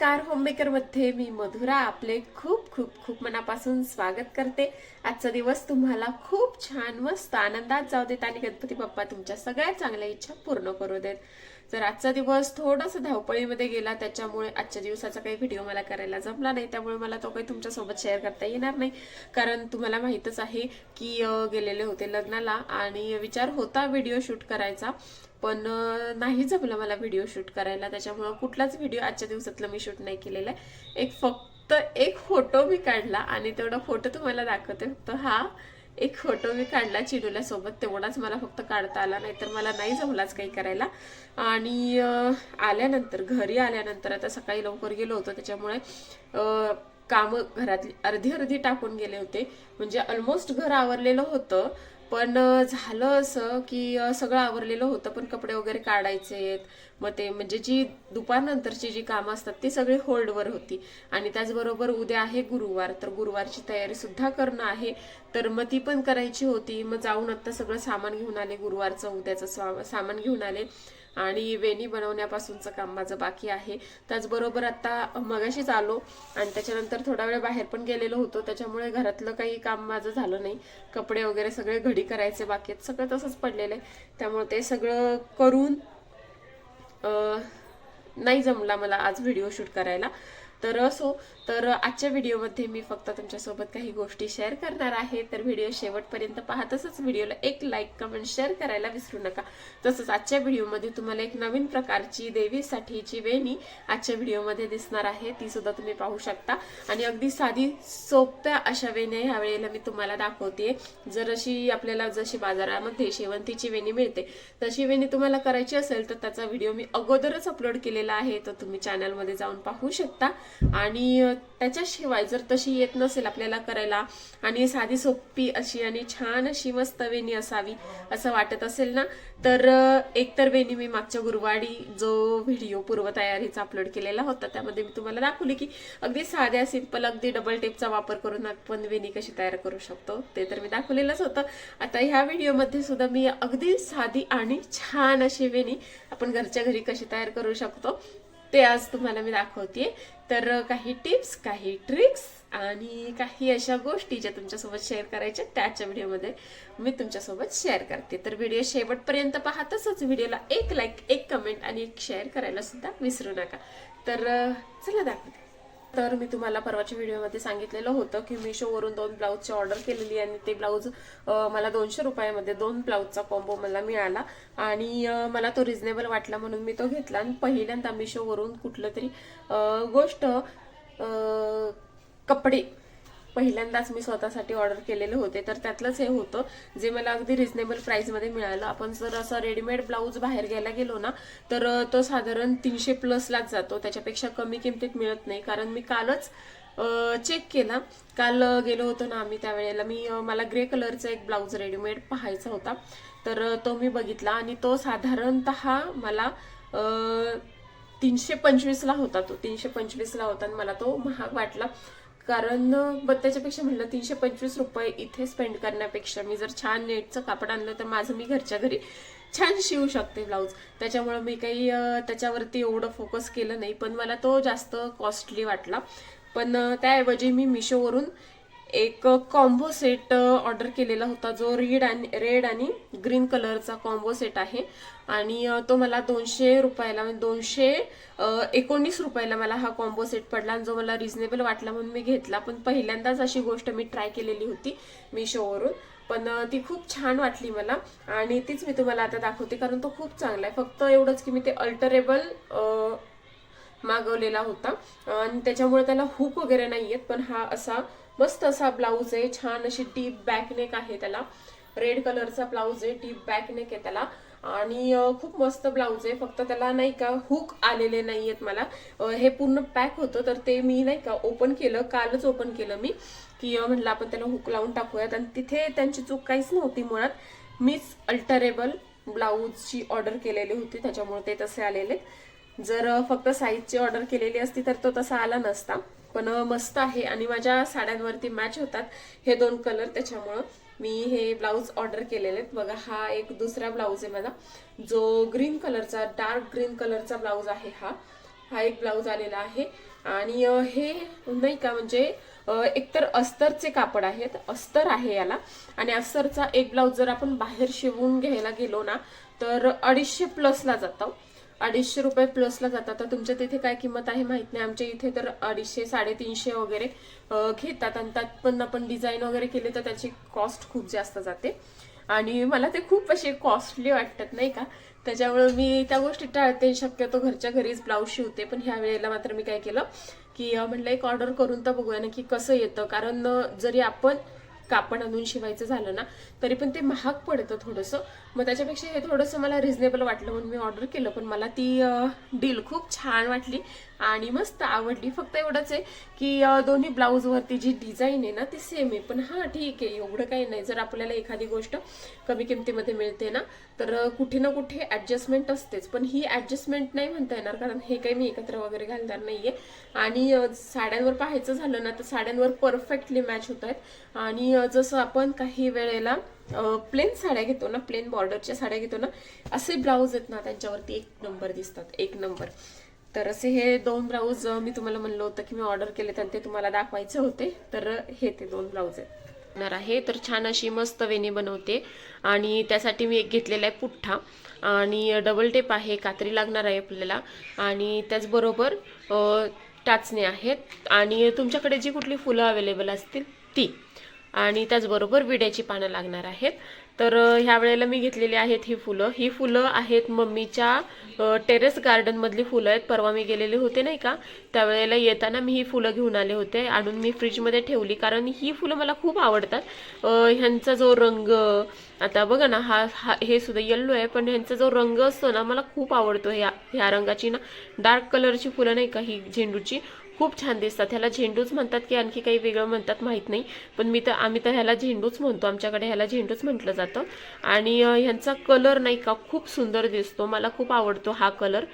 नमस्कार. होममेकरमध्ये मी मधुरा. आपले खूप खूप खूप मनापासून स्वागत करते. आजचा दिवस तुम्हाला खूप छान मस्त आनंदात जाऊ देत आणि गणपती बाप्पा तुमच्या सगळ्या चांगल्या इच्छा पूर्ण करू देत. जर आजचा दिवस थोडासा धावपळीमध्ये गेला त्याच्यामुळे आजच्या दिवसाचा काही व्हिडिओ मला करायला जमला नाही. त्यामुळे मला तो काही तुमच्यासोबत शेअर करता येणार नाही. कारण तुम्हाला माहीतच आहे की गेलेले होते लग्नाला आणि विचार होता व्हिडिओ शूट करायचा. पण नाही जमलं मला व्हिडिओ शूट करायला. त्याच्यामुळं कुठलाच व्हिडिओ आजच्या दिवसातला मी शूट नाही केलेला आहे. एक फक्त एक फोटो मी काढला आणि तेवढा फोटो तुम्हाला दाखवते. फक्त हा एक फोटो मी काढला चिडूल्या सोबत. तेवढाच मला फक्त काढता आला नाही तर मला नाही जमलाच काही करायला. आणि आल्यानंतर घरी आल्यानंतर आता सकाळी लवकर गेलो होतो. त्याच्यामुळे कामं घरातली अर्धी अर्धी टाकून गेले होते. म्हणजे ऑलमोस्ट घर आवरलेलं होतं. पण झालं असं की सगळं आवरलेलं होतं पण कपडे वगैरे काढायचे आहेत मग ते म्हणजे जी दुपारनंतरची जी कामं असतात ती सगळी होल्डवर होती. आणि त्याचबरोबर उद्या आहे गुरुवार तर गुरुवारची तयारी सुद्धा करणं आहे. तर मग ती पण करायची होती. मग जाऊन आत्ता सगळं सामान घेऊन आले गुरुवारचं उद्याचं स्वा- सामान घेऊन आले. आणि वेणी बनवण्यापासूनचं काम माझं बाकी आहे. त्याचबरोबर आता मगाशीच आलो आणि त्याच्यानंतर थोडा वेळ बाहेर पण गेलेलो होतो. त्याच्यामुळे घरातलं काही काम माझं झालं नाही. कपडे वगैरे सगळे घडी करायचे बाकी आहेत. सगळं तसंच पडलेलं आहे. त्यामुळे ते सगळं करून नाही जमला मला आज व्हिडिओ शूट करायला. तर असो तर आजच्या व्हिडिओमध्ये मी फक्त तुमच्यासोबत काही गोष्टी शेअर करणार आहे. तर व्हिडिओ शेवटपर्यंत पाहा. तसंच व्हिडिओला एक लाईक कमेंट शेअर करायला विसरू नका. तसंच आजच्या व्हिडिओमध्ये तुम्हाला एक नवीन प्रकारची देवीसाठीची वेणी आजच्या व्हिडिओमध्ये दिसणार आहे. ती सुद्धा तुम्ही पाहू शकता. आणि अगदी साधी सोप्या अशा वेण्या ह्या वेळेला मी तुम्हाला दाखवते. जर अशी आपल्याला जशी बाजारामध्ये शेवंतीची वेणी मिळते तशी वेणी तुम्हाला करायची असेल तर त्याचा व्हिडिओ मी अगोदरच अपलोड केलेला आहे तर तुम्ही चॅनलमध्ये जाऊन पाहू शकता. आणि त्याच्याशिवाय जर तशी येत नसेल आपल्याला करायला आणि साधी सोपी अशी आणि छान अशी मस्त वेणी असावी असं वाटत असेल ना तर एकतर वेणी मी मागच्या गुरुवारी जो व्हिडिओ पूर्वतयारीचा अपलोड केलेला होता त्यामध्ये मी तुम्हाला दाखवली की अगदी साध्या सिंपल अगदी डबल टेपचा वापर करून आपण वेणी कशी तयार करू शकतो ते तर मी दाखवलेलंच होतं. आता ह्या व्हिडिओमध्ये सुद्धा मी अगदी साधी आणि छान अशी वेणी आपण घरच्या घरी कशी तयार करू शकतो ते आज तुम्हाला मी दाखवते तर काही टिप्स काही ट्रिक्स आणि काही अशा गोष्टी ज्या तुमच्यासोबत शेअर करायच्या त्याच्या व्हिडिओमध्ये मी तुमच्यासोबत शेअर करते. तर व्हिडिओ शेवटपर्यंत पाहतच व्हिडिओला एक लाईक एक कमेंट आणि एक शेअर करायला सुद्धा विसरू नका. तर चला दाखवते. तर मी तुम्हाला परवाच्या व्हिडिओमध्ये सांगितलेलं होतं की मिशोवरून दोन ब्लाऊजची ऑर्डर केलेली आणि ते ब्लाऊज मला दोनशे रुपयामध्ये दोन ब्लाऊजचा कॉम्बो मला मिळाला. आणि मला तो रिझनेबल वाटला म्हणून मी तो घेतला. आणि पहिल्यांदा मिशोवरून कुठलं तरी गोष्ट कपडे पहिल्यांदाच मी स्वतःसाठी ऑर्डर केलेले होते. तर त्यातलंच हे होतं जे मला अगदी रिझनेबल प्राईसमध्ये मिळालं. आपण जर असं रेडीमेड ब्लाऊज बाहेर घ्यायला गेलो ना तर तो साधारण तीनशे प्लसलाच जातो. त्याच्यापेक्षा कमी किमतीत मिळत नाही. कारण मी कालच चेक केला. काल गेलो होतो ना आम्ही त्यावेळेला. मी मला ग्रे कलरचा एक ब्लाऊज रेडीमेड पाहायचा होता. तर तो मी बघितला आणि तो साधारणतः मला तीनशे पंचवीसला होता तो. तीनशे पंचवीसला होता आणि मला तो महाग वाटला. कारण ब त्याच्यापेक्षा म्हणलं तीनशे पंचवीस रुपये इथे स्पेंड करण्यापेक्षा मी जर छान नेटचं कापड आणलं तर माझं मी घरच्या घरी छान शिवू शकते ब्लाऊज त्याच्यामुळे मी काही त्याच्यावरती एवढं फोकस केलं नाही. पण मला तो जास्त कॉस्टली वाटला. पण त्याऐवजी मी मिशोवरून एक कॉम्बो सेट ऑर्डर केलेला होता जो रेड आणि रेड आणि ग्रीन कलरचा कॉम्बो सेट आहे. आणि तो मला दोनशे रुपयाला म्हणजे दोनशे एकोणीस रुपयाला मला हा कॉम्बो सेट पडला आणि जो मला रिझनेबल वाटला म्हणून मी घेतला. पण पहिल्यांदाच अशी गोष्ट मी ट्राय केलेली होती मिशोवरून पण ती खूप छान वाटली मला आणि तीच मी तुम्हाला आता दाखवते कारण तो खूप चांगला आहे. फक्त एवढंच की मी ते अल्टरेबल मागवलेला होता. आणि त्याच्यामुळे त्याला हुक वगैरे नाही आहेत पण हा असा मस्त असा ब्लाऊज आहे छान अशी डीप बॅकनेक आहे त्याला. रेड कलरचा ब्लाऊज आहे डीप बॅकनेक आहे त्याला. आणि खूप मस्त ब्लाऊज आहे. फक्त त्याला नाही का हुक आलेले नाही आहेत मला हे पूर्ण पॅक होतं तर ते मी नाही का ओपन केलं. कालच ओपन केलं मी. की म्हटलं म्हणलं आपण त्याला हुक लावून टाकूयात. आणि तिथे त्यांची चूक काहीच नव्हती मुळात. मीच अल्टरेबल ब्लाऊजची ऑर्डर केलेली होती. त्याच्यामुळे ते तसे आलेले. जर फक्त साईजची ऑर्डर केलेली असती तर तो तसा आला नसता. पण मस्त आहे. आणि माझ्या साड्यांवरती मॅच होतात हे दोन कलर त्याच्यामुळं मी हे ब्लाऊज ऑर्डर केलेले आहेत बघा हा एक दुसरा ब्लाऊज आहे माझा. जो ग्रीन कलरचा डार्क ग्रीन कलरचा ब्लाऊज आहे हा. हा एक ब्लाऊज आलेला आहे. आणि हे नाही का म्हणजे एकतर अस्तरचे कापड आहेत. अस्तर आहे याला. आणि अस्तरचा एक ब्लाऊज जर आपण बाहेर शिवून घ्यायला गेलो ना तर अडीचशे प्लसला जातं. अडीचशे रुपये प्लसला जातात. तर तुमच्या तिथे काय किंमत आहे माहीत नाही. आमच्या इथे तर अडीचशे साडेतीनशे वगैरे घेतात. आणि त्यात पण आपण डिझाईन वगैरे केले तर त्याची कॉस्ट खूप जास्त जाते. आणि मला ते खूप असे कॉस्टली वाटतात नाही का? त्याच्यामुळे मी त्या गोष्टी टाळते. शक्यतो घरच्या घरीच ब्लाऊज शिवते. पण ह्या वेळेला मात्र मी काय केलं की म्हटलं एक ऑर्डर करून तर बघूया ना की कसं येतं. कारण जरी आपण कापड आणून शिवायचं झालं ना तरी पण ते महाग पडतं थोडंसं. मग त्याच्यापेक्षा हे थोडंसं मला रिझनेबल वाटलं म्हणून मी ऑर्डर केलं. पण मला ती डील खूप छान वाटली. आणि मस्त आवडली. फक्त एवढंच आहे की दोन्ही ब्लाऊजवरती जी डिझाईन आहे ना ती सेम आहे. पण हां ठीक आहे. एवढं काही नाही. जर आपल्याला एखादी गोष्ट कमी किमतीमध्ये मिळते ना तर कुठे ना कुठे ॲडजस्टमेंट असतेच. पण ही ॲडजस्टमेंट नाही म्हणता येणार कारण हे काही मी एकत्र वगैरे घालणार नाही आहे आणि साड्यांवर पाहायचं झालं ना तर साड्यांवर परफेक्टली मॅच होत आहेत. आणि जसं आपण काही वेळेला प्लेन साड्या घेतो ना प्लेन बॉर्डरच्या साड्या घेतो ना असे ब्लाऊज आहेत ना त्यांच्यावरती एक नंबर दिसतात. एक नंबर तर असे हे दोन ब्लाऊज मी तुम्हाला म्हणलं होतं की मी ऑर्डर केले तर ते तुम्हाला दाखवायचे होते. तर हे ते दोन ब्लाऊज आहेत. आहे. तर छान अशी मस्त वेणी बनवते. आणि त्यासाठी मी एक घेतलेला आहे पुठ्ठा. आणि डबल टेप आहे कात्री लागणार आहे आपल्याला. आणि त्याचबरोबर टाचणे आहेत. आणि तुमच्याकडे जी कुठली फुलं अवेलेबल असतील ती. आणि त्याचबरोबर विड्याची पानं लागणार आहेत. तर ह्या वेळेला मी घेतलेली आहेत ही फुलं. ही फुलं आहेत मम्मीच्या टेरेस गार्डनमधली फुलं आहेत. परवा मी गेलेले होते नाही का? त्यावेळेला येताना मी ही फुलं घेऊन आले होते. आणून मी फ्रीजमध्ये ठेवली कारण ही फुलं मला खूप आवडतात. ह्यांचा जो रंग आता बघा ना हा हा हे सुद्धा येल्लो आहे. पण ह्यांचा जो रंग असतो ना मला खूप आवडतो ह्या ह्या रंगाची ना. डार्क कलरची फुलं नाही का ही झेंडूची? खूप छान दिसतात. ह्याला झेंडूच म्हणतात की आणखी काही वेगळं म्हणतात माहीत नाही. पण मी तर आम्ही तर ह्याला झेंडूच म्हणतो. आमच्याकडे ह्याला झेंडूच म्हटलं जातं. आणि ह्यांचा कलर नाही का खूप सुंदर दिसतो. मला खूप आवडतो हा कलर.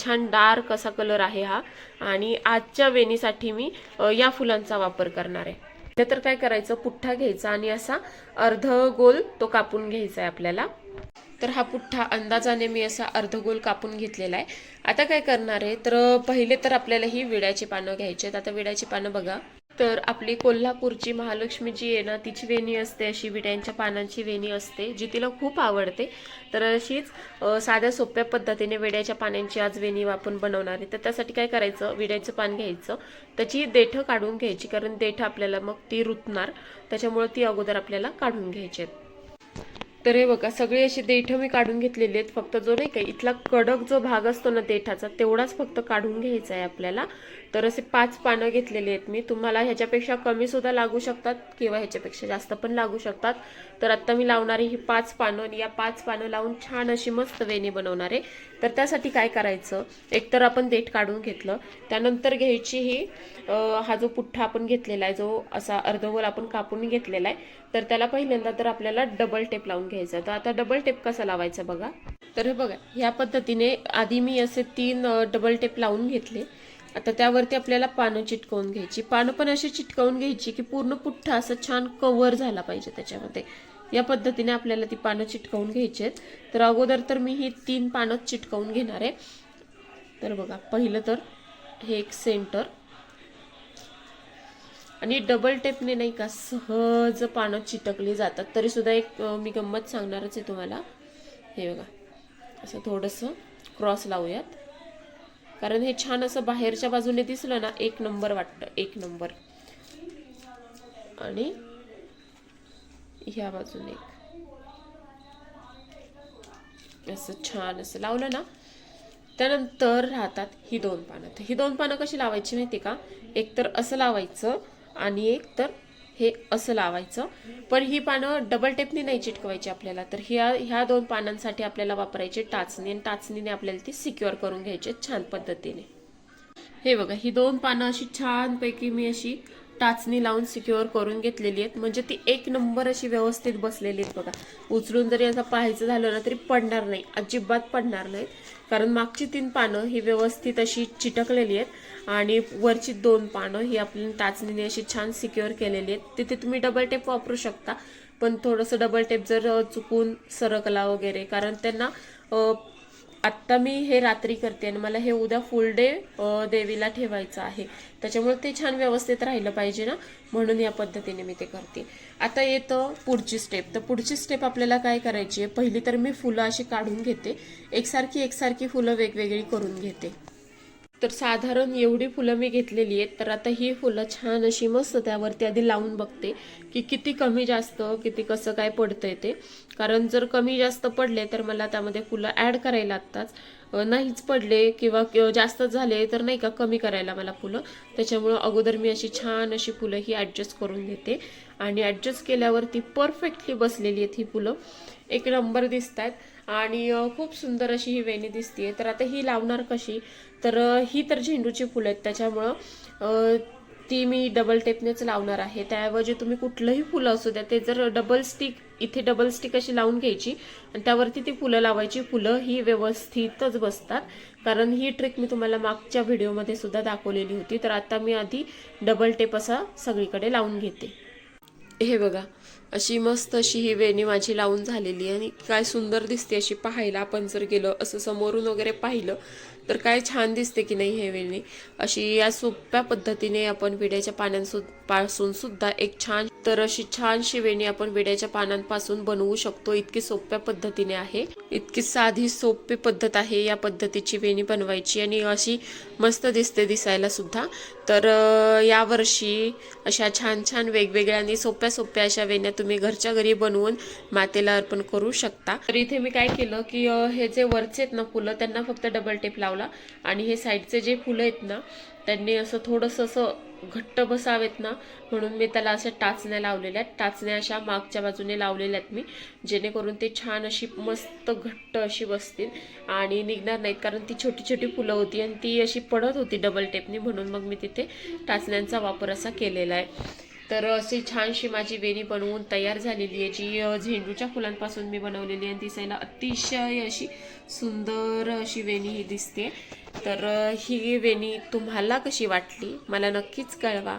छान डार्क असा कलर आहे हा. आणि आजच्या वेणीसाठी मी या फुलांचा वापर करणार आहे. तर काय करायचं? पुठ्ठा घ्यायचा आणि असा अर्ध गोल तो कापून घ्यायचा आहे आपल्याला. तर हा पुठ्ठा अंदाजाने मी असा अर्धगोल कापून घेतलेला आहे. आता काय करणार आहे? तर पहिले तर आपल्याला ही विड्याची पानं घ्यायची आहेत. आता विड्याची पानं बघा. तर आपली कोल्हापूरची महालक्ष्मी जी आहे ना तिची वेणी असते अशी विड्यांच्या पानांची वेणी असते जी तिला खूप आवडते. तर अशीच साध्या सोप्या पद्धतीने विड्याच्या पानांची आज वेणी आपण बनवणार आहे. तर त्यासाठी काय करायचं? विड्याचं पान घ्यायचं. त्याची देठं काढून घ्यायची कारण देठं आपल्याला मग ती रुतणार. त्याच्यामुळे ती अगोदर आपल्याला काढून घ्यायची आहेत. तर हे बघा सगळे असे देठ मी काढून घेतलेले आहेत. फक्त जो नाही का इथला कडक जो भाग असतो ना देठाचा तेवढाच फक्त काढून घ्यायचा आहे आपल्याला. तर असे पाच पानं घेतलेली आहेत मी. तुम्हाला ह्याच्यापेक्षा कमी सुद्धा लागू शकतात किंवा ह्याच्यापेक्षा जास्त पण लागू शकतात. तर आत्ता मी लावणारी ही पाच पानं आणि या पाच पानं लावून छान अशी मस्त वेणी बनवणार आहे. तर त्यासाठी काय करायचं? एकतर आपण देठ काढून घेतलं. त्यानंतर घ्यायची ही हा जो पुठ्ठा आपण घेतलेला आहे जो असा अर्धवल आपण कापून घेतलेला आहे तर त्याला पहिल्यांदा तर आपल्याला डबल टेप लावून घ्यायचा तर आता डबल टेप कसा लावायचा बघा. तर हे बघा ह्या पद्धतीने आधी मी असे तीन डबल टेप लावून घेतले. आता त्यावरती आपल्याला पानं चिटकवून घ्यायची. पानं पण अशी चिटकवून घ्यायची की पूर्ण पुठ्ठा असं छान कव्हर झाला पाहिजे त्याच्यामध्ये. या पद्धतीने आपल्याला ती पानं चिटकवून घ्यायची आहेत तर अगोदर तर मी ही तीन पानं चिटकवून घेणार आहे. तर बघा पहिलं तर हे एक सेंटर. आणि डबल टेपने नाही का सहज पानं चिटकली जातात. तरी सुद्धा एक मी गंमत सांगणारच आहे तुम्हाला. हे बघा असं थोडंसं क्रॉस लावूयात. कारण हे छान असं बाहेरच्या बाजूने दिसलं ना एक नंबर वाटतं एक नंबर. आणि ह्या बाजूने एक असं छान असं लावलं ना त्यानंतर राहतात ही दोन पानं. तर ही दोन पानं कशी लावायची माहिती का? एक तर असं लावायचं आणि एक तर हे असं लावायचं. पण ही पानं डबल टेपनी नाही चिटकवायची आपल्याला. तर ह्या ह्या दोन पानांसाठी आपल्याला वापरायची टाचणी आणि टाचणीने आपल्याला ती सिक्युअर करून घ्यायची छान पद्धतीने. हे बघा ही दोन पानं अशी छानपैकी मी अशी टाचणी लावून सिक्युअर करून घेतलेली आहेत. म्हणजे ती एक नंबर अशी व्यवस्थित बसलेली आहेत बघा. उचलून जरी असं पाहायचं झालं ना तरी पडणार नाही. अजिबात पडणार नाहीत. कारण मागची तीन पानं ही व्यवस्थित अशी चिटकलेली आहेत आणि वरची दोन पानं ही आपली टाचणीने अशी छान सिक्युअर केलेली आहेत. तिथे तुम्ही डबल टेप वापरू शकता. पण थोडंसं डबल टेप जर चुकून सरकला वगैरे कारण त्यांना आत्ता मी हे रात्री करते आणि मला हे उद्या फुल डे देवीला ठेवायचं आहे. त्याच्यामुळे ते छान व्यवस्थित राहिलं पाहिजे ना म्हणून या पद्धतीने मी ते करते. आता येतं पुढची स्टेप तर पुढची स्टेप आपल्याला काय करायची आहे? पहिली तर मी फुलं अशी काढून घेते. एकसारखी एकसारखी फुलं वेगवेगळी करून घेते. तर साधारण एवढी फुलं मी घेतलेली आहेत. तर आता ही फुलं छान अशी मस्त त्यावरती आधी लावून बघते की किती कमी जास्त किती कसं काय पडतंय ते. कारण जर कमी जास्त पडले तर मला त्यामध्ये फुलं ॲड करायला लागतात. नाहीच पडले किंवा जास्त झाले तर नाही का कमी करायला मला फुलं. त्याच्यामुळं अगोदर मी अशी छान अशी फुलं ही ॲडजस्ट करून घेते. आणि ॲडजस्ट केल्यावरती परफेक्टली बसलेली आहेत ही फुलं. एक नंबर दिसत आहेत आणि खूप सुंदर अशी ही वेणी दिसते तर आता ही लावणार कशी? तर ही तर झेंडूची फुलं आहेत. त्याच्यामुळं ती मी डबल टेपनेच लावणार आहे. त्याऐवजी तुम्ही कुठलंही फुलं असू द्या ते जर डबल स्टिक इथे डबल स्टिक अशी लावून घ्यायची आणि त्यावरती ती फुलं लावायची. फुलं ही व्यवस्थितच बसतात. कारण ही ट्रिक मी तुम्हाला मागच्या व्हिडिओमध्ये सुद्धा दाखवलेली होती. तर आता मी आधी डबल टेप असा सगळीकडे लावून घेते. हे बघा अशी मस्त अशी ही वेणी माझी लावून झालेली आणि काय सुंदर दिसते अशी पाहायला. आपण जर गेलो असं समोरून वगैरे पाहिलं तर काय छान दिसते की नाही हे वेणी अशी या सोप्या पद्धतीने आपण विड्याच्या पानांसु पासून सुद्धा एक छान तर अशी छानशी वेणी आपण विड्याच्या पानांपासून बनवू शकतो. इतकी सोप्या पद्धतीने आहे. इतकी साधी सोपी पद्धत आहे या पद्धतीची वेणी बनवायची. आणि अशी मस्त दिसते दिसायला सुद्धा. तर यावर्षी अशा छान छान वेगवेगळ्या आणि सोप्या सोप्या अशा वेण्या तुम्ही घरच्या घरी बनवून मातेला अर्पण करू शकता. तर इथे मी काय केलं की हे जे वरचे आहेत ना फुलं त्यांना फक्त डबल टेप लावला. आणि हे साईडचे जे फुलं आहेत ना त्यांनी असं थोडंसं असं घट्ट बसावेत ना म्हणून मी त्याला अशा टाचण्या लावलेल्या आहेत. टाचण्या अशा मागच्या बाजूने लावलेल्या आहेत मी जेणेकरून ते छान अशी मस्त घट्ट अशी बसतील आणि निघणार नाहीत कारण ती छोटी छोटी फुलं होती आणि ती अशी पडत होती डबल टेपनी म्हणून मग मी तिथे टाचण्यांचा वापर असा केलेला आहे. तर अशी छानशी माझी वेणी बनवून तयार झालेली आहे जी झेंडूच्या फुलांपासून मी बनवलेली आहे. आणि दिसायला अतिशय अशी सुंदर अशी वेणी ही दिसते. तर ही वेणी तुम्हाला कशी वाटली? मला नक्कीच कळवा.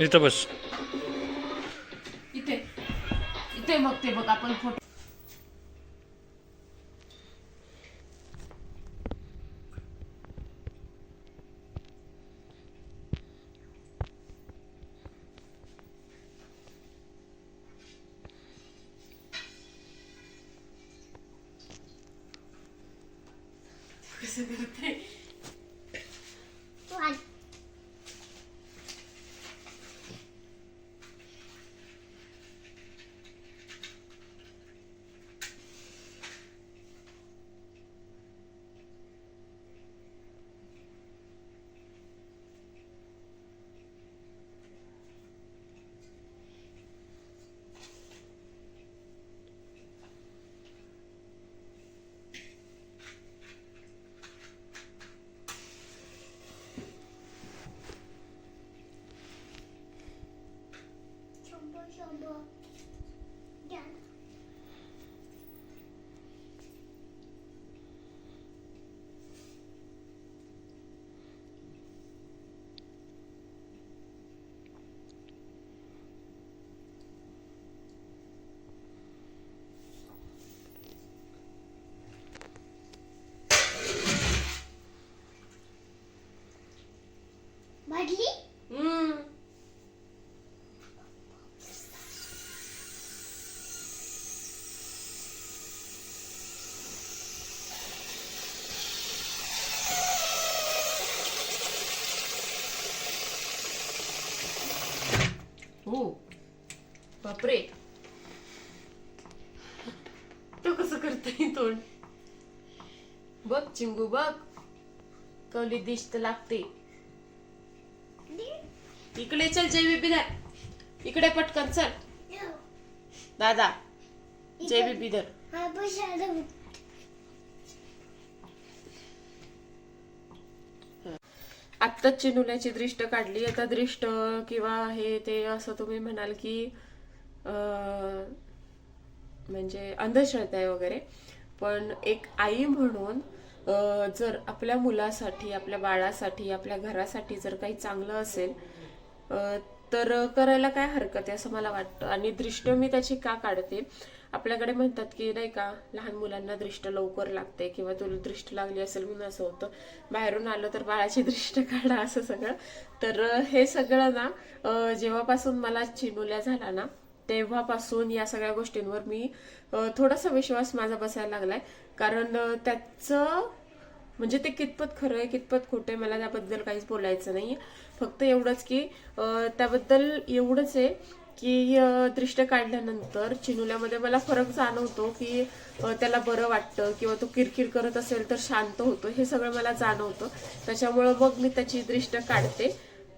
इथं बस. इथे. इथे मग ते बघ आपण फोटो कसं करते शंभर शंभर द्या ना. वाढली हम्म हो. बापरे. तो कसं करतोय तोंड? बघ चिंगू बघ. कवली दिश तर लागते. इकडे चल जय बिधर इकडे पटकन चल. दादा जय बिधर हा पैसा आत्ताच चिनुल्याची दृष्ट काढली. आता दृष्ट किंवा हे ते असं तुम्ही म्हणाल की म्हणजे अंधश्रद्धा आहे वगैरे. पण एक आई म्हणून जर आपल्या मुलासाठी आपल्या बाळासाठी आपल्या घरासाठी जर काही चांगलं असेल तर करायला काय हरकत आहे असं मला वाटतं. आणि दृष्ट मी त्याची का काढते? आपल्याकडे म्हणतात की नाही का लहान मुलांना दृष्ट लवकर लागते किंवा तुला दृष्ट लागली असेल म्हणून असं होतं. बाहेरून आलं तर बाळाची दृष्ट काढा असं सगळं. तर हे सगळं ना जेव्हापासून मला चिनुल्या झाला ना तेव्हापासून या सगळ्या गोष्टींवर मी थोडासा विश्वास माझा बसायला लागलाय. कारण त्याचं म्हणजे ते कितपत खरं आहे कितपत खोटं आहे मला त्याबद्दल काहीच बोलायचं नाही फक्त एवढंच की त्याबद्दल एवढंच आहे की अं, दृष्ट काढल्यानंतर चिनुल्यामध्ये मला फरक जाणवतो की त्याला बरं वाटतं किंवा तो किरकिर करत असेल तर शांत होतो हे सगळं मला जाणवतं. त्याच्यामुळं मग मी त्याची दृष्ट काढते.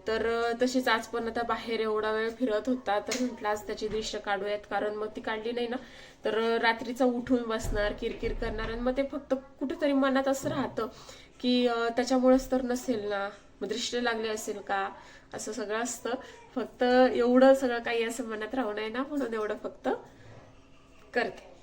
तर तशीच आज पण आता बाहेर एवढा वेळ फिरत होता तर म्हटलं आज त्याची दृश्य काढूयात कारण मग ती काढली नाही ना. तर रात्रीचा उठून बसणार किरकिर करणार आणि मग ते फक्त कुठेतरी मनात असं राहतं की त्याच्यामुळेच तर नसेल ना. मग दृष्ट लागली असेल का? असं सगळं असतं. फक्त एवढं सगळं काही असं मनात राहू नये ना म्हणून एवढं फक्त करते.